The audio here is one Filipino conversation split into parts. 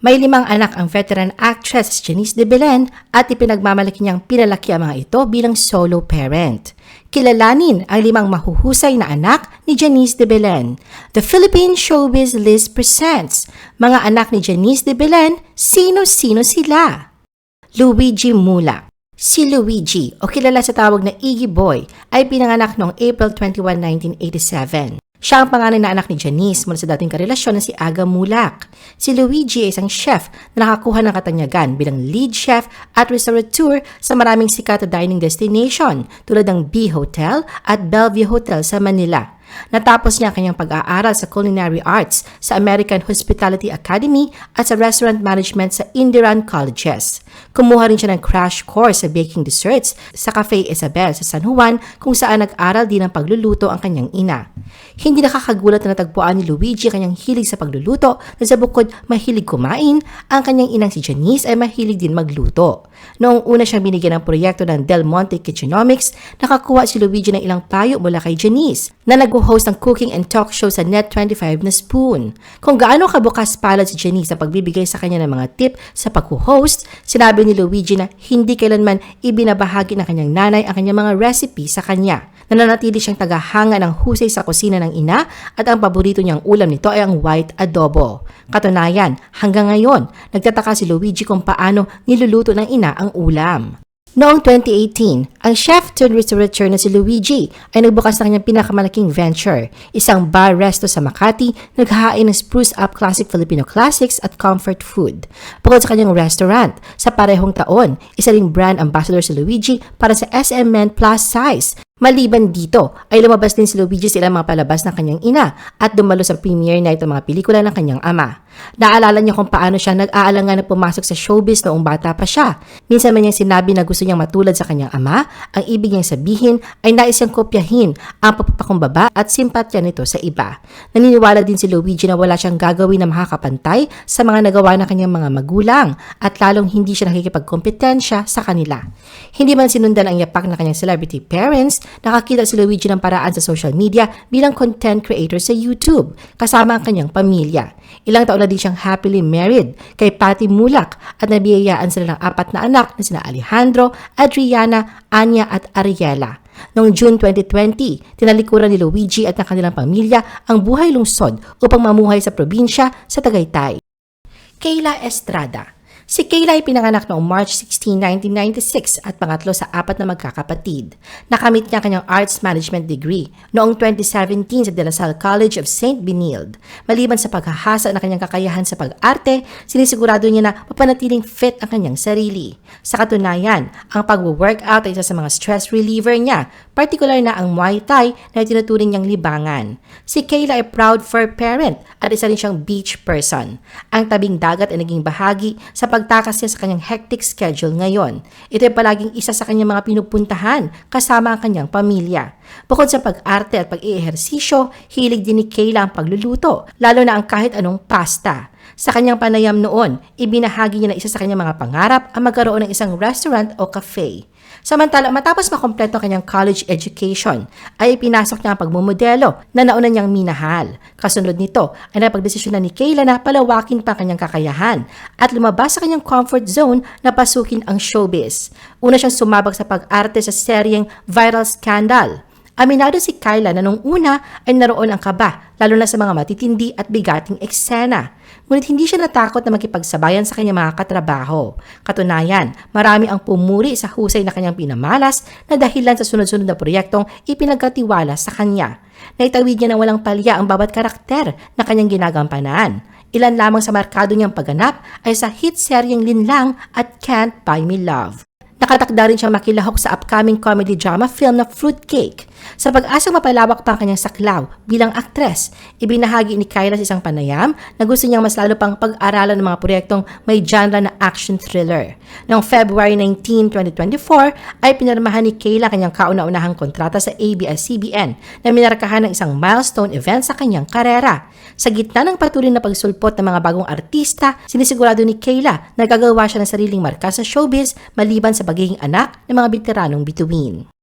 May limang anak ang veteran actress Janice de Belen at ipinagmamalaki niyang pinalaki ang mga ito bilang solo parent. Kilalanin ang limang mahuhusay na anak ni Janice de Belen. The Philippine Showbiz List presents mga anak ni Janice de Belen, sino-sino sila? Luigi Mula Si Luigi, o kilala sa tawag na Iggy Boy, ay pinanganak noong April 21, 1987. Siya ang panganay na anak ni Janice mula sa dating karelasyon na si Aga Mulak. Si Luigi ay isang chef na nakakuha ng katanyagan bilang lead chef at restaurateur sa maraming sikat na dining destination tulad ng B Hotel at Bellevue Hotel sa Manila. Natapos niya ang kanyang pag-aaral sa Culinary Arts sa American Hospitality Academy at sa Restaurant Management sa Indiran Colleges. Kumuha rin siya ng crash course sa baking desserts sa Cafe Isabel sa San Juan kung saan nag-aral din ng pagluluto ang kanyang ina. Hindi nakakagulat na natagpuan ni Luigi ang kanyang hilig sa pagluluto na sa bukod mahilig kumain, ang kanyang inang si Janice ay mahilig din magluto. Noong una siyang binigyan ng proyekto ng Del Monte Kitchenomics, nakakuha si Luigi ng ilang payo mula kay Janice na nag-host ng cooking and talk show sa Net25 na Spoon. Kung gaano kabukas palad si Janice sa pagbibigay sa kanya ng mga tip sa pag-host, sinabi ni Luigi na hindi kailanman ibinabahagi ng kanyang nanay ang kanyang mga recipe sa kanya. Nananatili siyang tagahanga ng husay sa kusina ng ina at ang paborito niyang ulam nito ay ang white adobo. Katunayan, hanggang ngayon, nagtataka si Luigi kung paano niluluto ng ina ang ulam. Noong 2018, ang chef turned restaurateur na si Luigi ay nagbukas ng kanyang pinakamalaking venture, isang bar resto sa Makati, naghahain ng spruce up classic Filipino classics at comfort food. Bukod sa kanyang restaurant, sa parehong taon, isa ring brand ambassador si Luigi para sa SM Men Plus Size Maliban dito, ay lumabas din si Luigi sa ilang mga palabas ng kanyang ina at dumalo sa premiere night ng mga pelikula ng kanyang ama. Naalala niya kung paano siya nag-aalangan na pumasok sa showbiz noong bata pa siya. Minsan man niyang sinabi na gusto niyang matulad sa kanyang ama, ang ibig niyang sabihin ay nais niyang kopyahin ang papapakumbaba at simpatya nito sa iba. Naniniwala din si Luigi na wala siyang gagawin na makakapantay sa mga nagawa ng kanyang mga magulang at lalong hindi siya nakikipagkompetensya sa kanila. Hindi man sinundan ang yapak ng kanyang celebrity parents, nakakita si Luigi ng paraan sa social media bilang content creator sa YouTube kasama ang kanyang pamilya. Ilang taon na din siyang happily married kay Patty Mulak at nabiyayaan sila ng apat na anak na sina Alejandro, Adriana, Anya at Ariela. Noong June 2020, tinalikuran ni Luigi at ng kanilang pamilya ang buhay lungsod upang mamuhay sa probinsya sa Tagaytay. Kayla Estrada Si Kayla ay pinanganak noong March 16, 1996 at pangatlo sa apat na magkakapatid. Nakamit niya kanyang arts management degree noong 2017 sa De La Salle College of St. Benilde. Maliban sa paghahasa ng kanyang kakayahan sa pag-arte, sinisigurado niya na mapanatiling fit ang kanyang sarili. Sa katunayan, ang pag-workout ay isa sa mga stress reliever niya, partikular na ang Muay Thai na tinuturing niyang libangan. Si Kayla ay proud fur parent at isa rin siyang beach person. Ang tabing dagat ay naging bahagi sa pag pagtakas niya sa kanyang hectic schedule ngayon. Ito ay palaging isa sa kanyang mga pinupuntahan kasama ang kanyang pamilya. Bukod sa pag-arte at pag-iehersisyo, hilig din ni Kayla ang pagluluto, lalo na ang kahit anong pasta. Sa kanyang panayam noon, ibinahagi niya na isa sa kanyang mga pangarap ang magkaroon ng isang restaurant o cafe. Samantala, matapos makompleto ang kanyang college education, ay pinasok niya ang pagmumodelo na nauna niyang minahal. Kasunod nito ay napagdesisyon na ni Kayla na palawakin pa ang kanyang kakayahan at lumabas sa kanyang comfort zone na pasukin ang showbiz. Una siyang sumabak sa pag-arte sa seryeng Viral Scandal. Aminado si Kyla na nung una ay naroon ang kaba, lalo na sa mga matitindi at bigating eksena. Ngunit hindi siya natakot na makipagsabayan sa kanyang mga katrabaho. Katunayan, marami ang pumuri sa husay na kanyang pinamalas na dahilan sa sunod-sunod na proyektong ipinagkatiwala sa kanya. Naitawid niya ng walang palya ang bawat karakter na kanyang ginagampanan. Ilan lamang sa markado niyang pagganap ay sa hit seryeng Linlang at Can't Buy Me Love. Nakatakda rin siyang makilahok sa upcoming comedy drama film na Fruitcake. Sa pag-asang mapalawak pa ang kanyang saklaw bilang aktres, ibinahagi ni Kyla sa isang panayam na gusto niyang mas lalo pang pag-aralan ng mga proyektong may genre na action thriller. Noong February 19, 2024, ay pinirmahan ni Kayla kanyang kauna-unahang kontrata sa ABS-CBN na minarkahan ng isang milestone event sa kanyang karera. Sa gitna ng patuloy na pagsulpot ng mga bagong artista, sinisigurado ni Kayla na gagawa siya ng sariling marka sa showbiz maliban sa pagiging anak ng mga veteranong bituin.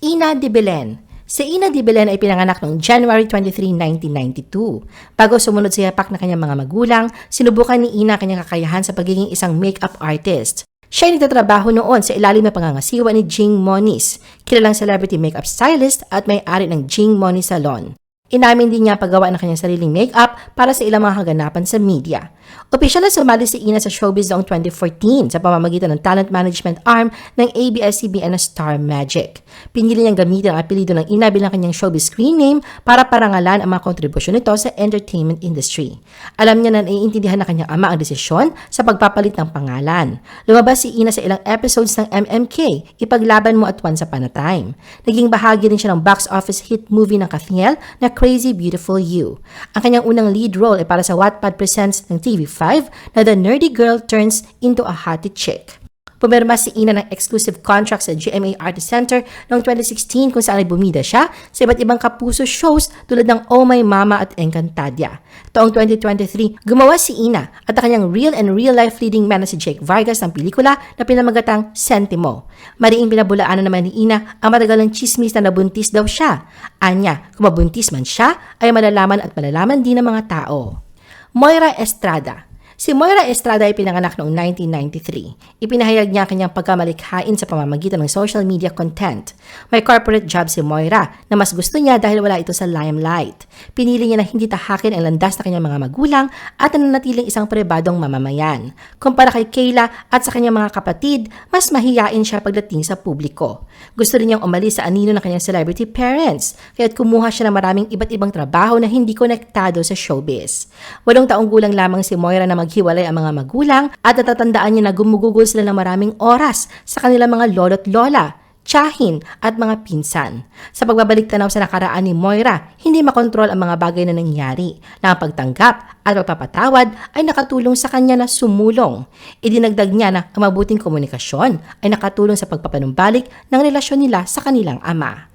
Ina de Belen Si Ina Di Belen ay pinanganak noong January 23, 1992. Bago sumunod sa yapak na kanyang mga magulang, sinubukan ni Ina kanyang kakayahan sa pagiging isang makeup artist. Siya ay nagtatrabaho noon sa ilalim na pangangasiwa ni Jing Moniz, kilalang celebrity makeup stylist at may-ari ng Jing Moniz Salon. Inamin din niya paggawa ng kanyang sariling makeup para sa ilang mga kaganapan sa media. Opisyal na sumali si Ina sa showbiz noong 2014 sa pamamagitan ng talent management arm ng ABS-CBN na Star Magic. Pinili niyang gamitin ang apelido ng Ina bilang kanyang showbiz screen name para parangalan ang mga kontribusyon nito sa entertainment industry. Alam niya na naiintindihan na kanyang ama ang desisyon sa pagpapalit ng pangalan. Lumabas si Ina sa ilang episodes ng MMK, Ipaglaban Mo at Once Upon a Time. Naging bahagi rin siya ng box office hit movie ng Katniel na Crazy Beautiful You. Ang kanyang unang lead role ay para sa Wattpad Presents ng TV5 na The Nerdy Girl Turns into a Hottie Chick. Pumirma si Ina ng exclusive contract sa GMA Artist Center noong 2016 kung saan ay bumida siya sa iba't ibang kapuso shows tulad ng Oh My Mama at Encantadia. Taong 2023, gumawa si Ina at ang kanyang real and real life leading man na si Jake Vargas ng pelikula na pinamagatang Sentimo. Mariing pinabulaanan naman ni Ina ang matagalang chismis na nabuntis daw siya. Anya, kung mabuntis man siya, ay malalaman at malalaman din ng mga tao. Moira Estrada Si Moira Estrada ay pinanganak noong 1993. Ipinahayag niya ang kanyang pagkamalikhain sa pamamagitan ng social media content. May corporate job si Moira na mas gusto niya dahil wala ito sa limelight. Pinili niya na hindi tahakin ang landas na kanyang mga magulang at nananatiling isang pribadong mamamayan. Kumpara kay Kayla at sa kanyang mga kapatid, mas mahiyain siya pagdating sa publiko. Gusto rin niyang umalis sa anino ng kanyang celebrity parents, kaya't kumuha siya ng maraming iba't ibang trabaho na hindi konektado sa showbiz. Walong taong gulang lamang si Moira na maghiwalay ang mga magulang at natatandaan niya na gumugugol sila ng maraming oras sa kanilang mga lolo't lola, tiyahin at mga pinsan. Sa pagbabalik tanaw sa nakaraan ni Moira, hindi makontrol ang mga bagay na nangyari na ang pagtanggap at pagpapatawad ay nakatulong sa kanya na sumulong. Idinagdag niya na ang mabuting komunikasyon ay nakatulong sa pagpapanumbalik ng relasyon nila sa kanilang ama.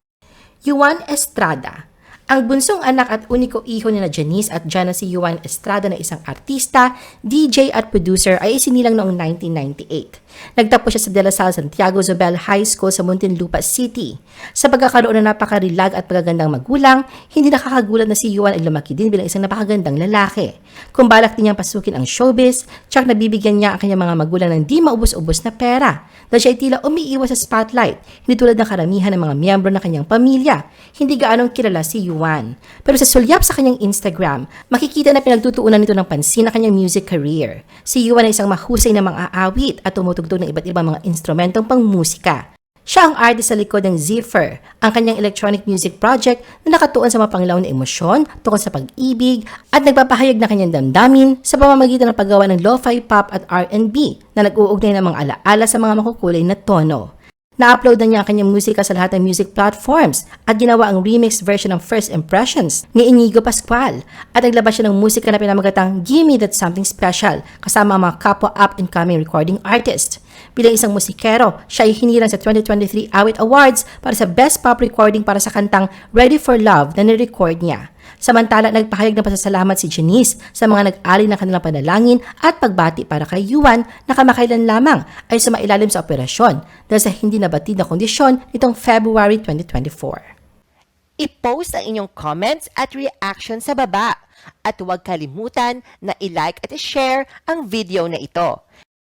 Juan Estrada ang bunsong anak at uniko iho ni na Janice at Jana si Juan Estrada na isang artista, DJ at producer ay isinilang noong 1998. Nagtapos siya sa De La Salle Santiago Zobel High School sa Muntinlupa City. Sa pagkakaroon ng napakarilag at pagagandang magulang, hindi nakakagulat na si Juan ay lumaki din bilang isang napakagandang lalaki. Kung balak din niyang pasukin ang showbiz, tsak nabibigyan niya ang kanyang mga magulang ng di maubos-ubos na pera dahil siya ay tila umiiwas sa spotlight, hindi tulad ng karamihan ng mga miyembro ng kanyang pamilya. Hindi gaanong kilala si Yuan. Pero sa sulyap sa kanyang Instagram, makikita na pinagtutuunan nito ng pansin ang kanyang music career. Si Yuan ay isang mahusay na mga aawit at tumutugtog ng iba't ibang mga instrumentong pangmusika. Siya ang artist sa likod ng Zephyr, ang kanyang electronic music project na nakatuon sa mapanglaw na emosyon tungkol sa pag-ibig at nagpapahayag ng kanyang damdamin sa pamamagitan ng paggawa ng lo-fi pop at R&B na nag-uugnay ng mga alaala sa mga makukulay na tono. Na-upload na niya ang kanyang musika sa lahat ng music platforms at ginawa ang remix version ng First Impressions ni Inigo Pascual at naglabas siya ng musika na pinamagatang Gimme That Something Special kasama ang mga kapwa up-and-coming recording artist. Bilang isang musikero, siya ay hinirang sa 2023 Awit Awards para sa Best Pop Recording para sa kantang Ready for Love na nirecord niya. Samantala, nagpahayag ng pasasalamat si Janice sa mga nag-ali ng kanilang panalangin at pagbati para kay Yuan na kamakailan lamang ay sumailalim sa operasyon dahil sa hindi nabatid na kondisyon nitong February 2024. I-post ang inyong comments at reaction sa baba. At huwag kalimutan na i-like at i-share ang video na ito.